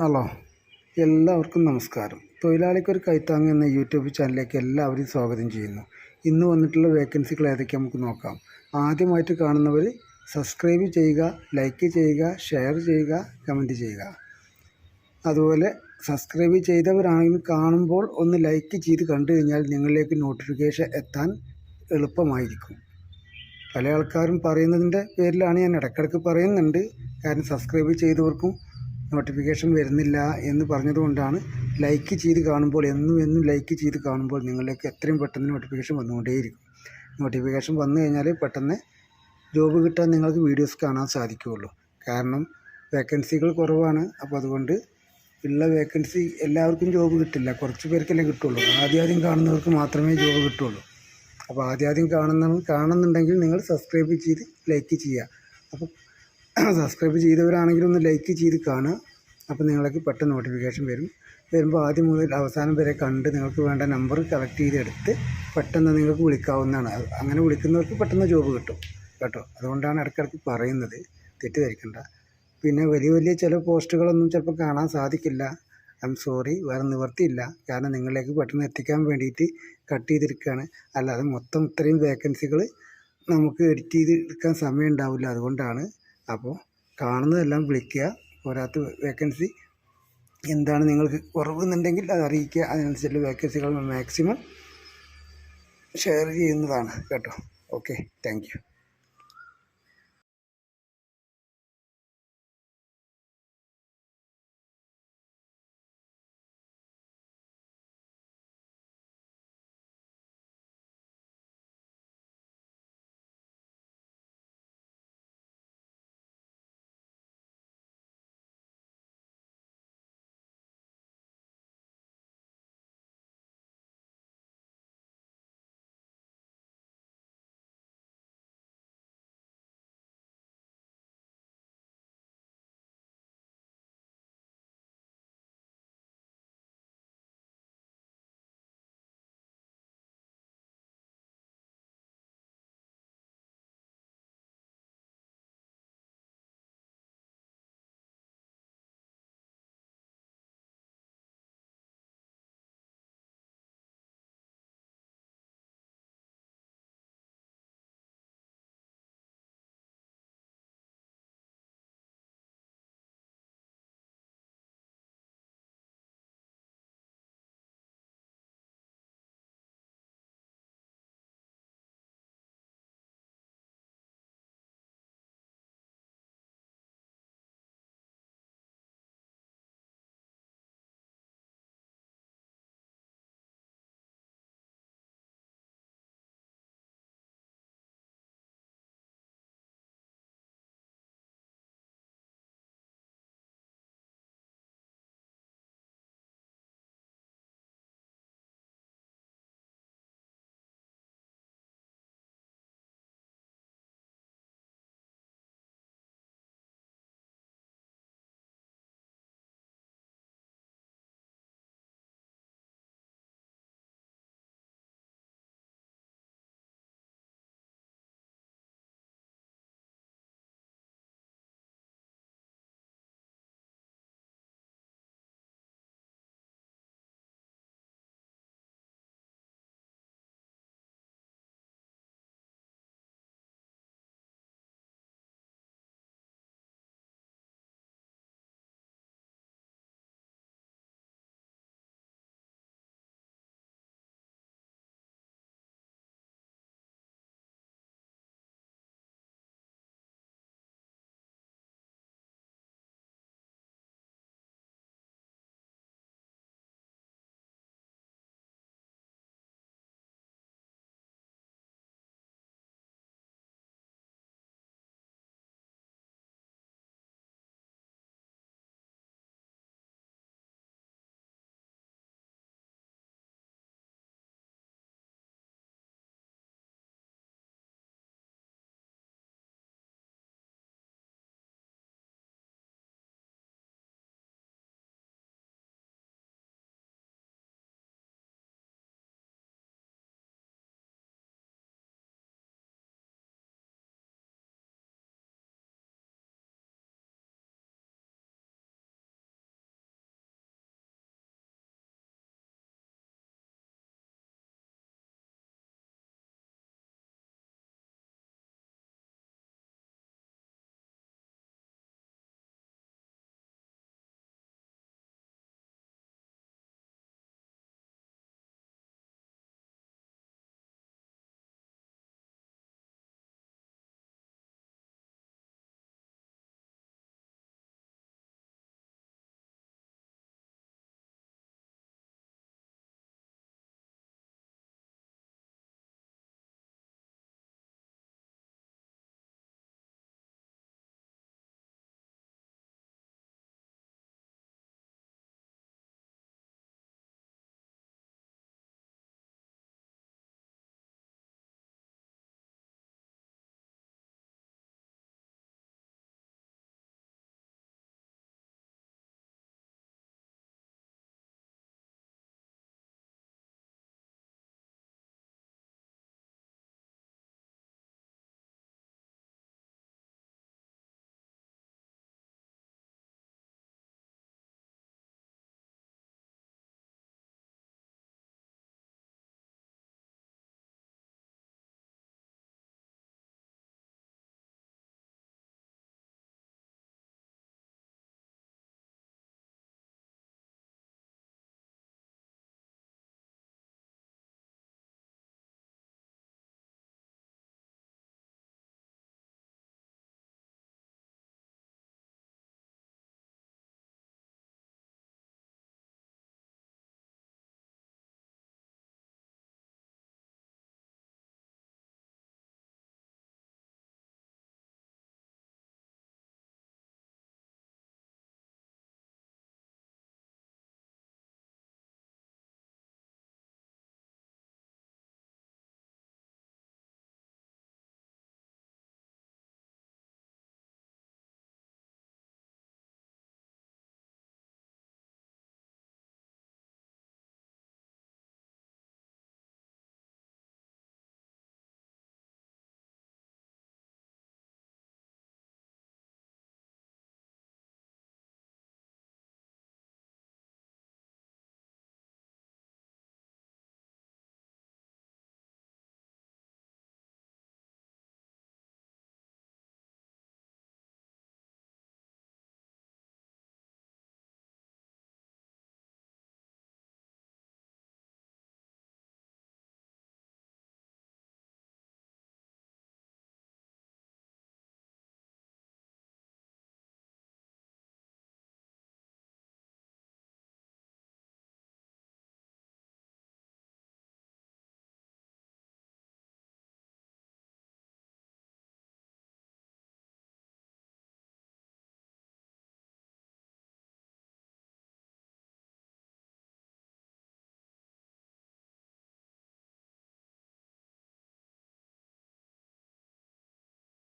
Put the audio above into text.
Hello എല്ലാവർക്കും നമസ്കാരം. തൊഴിലാളിക്കൊരു കൈത്താങ് എന്ന യൂട്യൂബ് ചാനലിലേക്ക് എല്ലാവരെയും സ്വാഗതം ചെയ്യുന്നു. ഇന്ന് വന്നിട്ടുള്ള വേക്കൻസികൾ ഏതൊക്കെ നമുക്ക് നോക്കാം. ആദ്യമായിട്ട് കാണുന്നവർ സബ്സ്ക്രൈബ് ചെയ്യുക ലൈക്ക് ചെയ്യുക ഷെയർ ചെയ്യുക കമന്റ് ചെയ്യുക. അതുപോലെ സബ്സ്ക്രൈബ് ചെയ്തവരാണെങ്കിൽ കാണുമ്പോൾ ഒന്ന് ലൈക്ക് ചെയ്ത് കണ്ടു കഴിഞ്ഞാൽ നിങ്ങളിലേക്ക് നോട്ടിഫിക്കേഷൻ എത്താൻ എളുപ്പമായിരിക്കും. പല ആൾക്കാരും പറയുന്നതിന്റെ പേരിലാണ് ഞാൻ ഇടയ്ക്കിടയ്ക്ക് പറയുന്നുണ്ട്. കാരണം സബ്സ്ക്രൈബ് ചെയ്തവർക്കും നോട്ടിഫിക്കേഷൻ വരുന്നില്ല എന്ന് പറഞ്ഞതുകൊണ്ടാണ് ലൈക്ക് ചെയ്ത് കാണുമ്പോൾ എന്നും എന്നും ലൈക്ക് ചെയ്ത് കാണുമ്പോൾ നിങ്ങളിലേക്ക് എത്രയും പെട്ടെന്ന് നോട്ടിഫിക്കേഷൻ വന്നുകൊണ്ടേയിരിക്കും. നോട്ടിഫിക്കേഷൻ വന്നു കഴിഞ്ഞാൽ പെട്ടെന്ന് ജോബ് കിട്ടാൻ നിങ്ങൾക്ക് വീഡിയോസ് കാണാൻ സാധിക്കുകയുള്ളൂ. കാരണം വേക്കൻസികൾ കുറവാണ്. അപ്പോൾ അതുകൊണ്ട് ഉള്ള വേക്കൻസി എല്ലാവർക്കും ജോബ് കിട്ടില്ല. കുറച്ച് പേർക്കല്ലേ കിട്ടുള്ളൂ. ആദ്യം ആദ്യം കാണുന്നവർക്ക് മാത്രമേ ജോബ് കിട്ടുള്ളൂ. അപ്പോൾ ആദ്യം ആദ്യം കാണുന്ന കാണുന്നുണ്ടെങ്കിൽ നിങ്ങൾ സബ്സ്ക്രൈബ് ചെയ്ത് ലൈക്ക് ചെയ്യുക. അപ്പോൾ സബ്സ്ക്രൈബ് ചെയ്തവരാണെങ്കിൽ ഒന്ന് ലൈക്ക് ചെയ്ത് കാണുക. അപ്പോൾ നിങ്ങൾക്ക് പെട്ടെന്ന് നോട്ടിഫിക്കേഷൻ വരും. വരുമ്പോൾ ആദ്യം മുതൽ അവസാനം വരെ കണ്ട് നിങ്ങൾക്ക് വേണ്ട നമ്പർ കളക്ട് ചെയ്തെടുത്ത് പെട്ടെന്ന് നിങ്ങൾക്ക് വിളിക്കാവുന്നതാണ്. അങ്ങനെ വിളിക്കുന്നവർക്ക് പെട്ടെന്ന് ജോബ് കിട്ടും കേട്ടോ. അതുകൊണ്ടാണ് ഇടയ്ക്കിടയ്ക്ക് പറയുന്നത്. തെറ്റിദ്ധരിക്കണ്ട. പിന്നെ വലിയ വലിയ ചില പോസ്റ്റുകളൊന്നും ചിലപ്പോൾ കാണാൻ സാധിക്കില്ല. ഐ എം സോറി വേറെ നിവർത്തിയില്ല കാരണം നിങ്ങളിലേക്ക് പെട്ടെന്ന് എത്തിക്കാൻ വേണ്ടിയിട്ട് കട്ട് ചെയ്തിരിക്കുകയാണ്. അല്ലാതെ മൊത്തം ഇത്രയും വേക്കൻസികൾ നമുക്ക് എഡിറ്റ് ചെയ്ത് എടുക്കാൻ സമയം ഉണ്ടാവില്ല അതുകൊണ്ടാണ് അപ്പോൾ കാണുന്നതെല്ലാം വിളിക്കുക. പോരാത്ത വേക്കൻസി എന്താണ് നിങ്ങൾക്ക് കുറവെന്നുണ്ടെങ്കിൽ അത് അറിയിക്കുക. അതിനനുസരിച്ച് വേക്കൻസികൾ മാക്സിമം ഷെയർ ചെയ്യുന്നതാണ് കേട്ടോ. Okay thank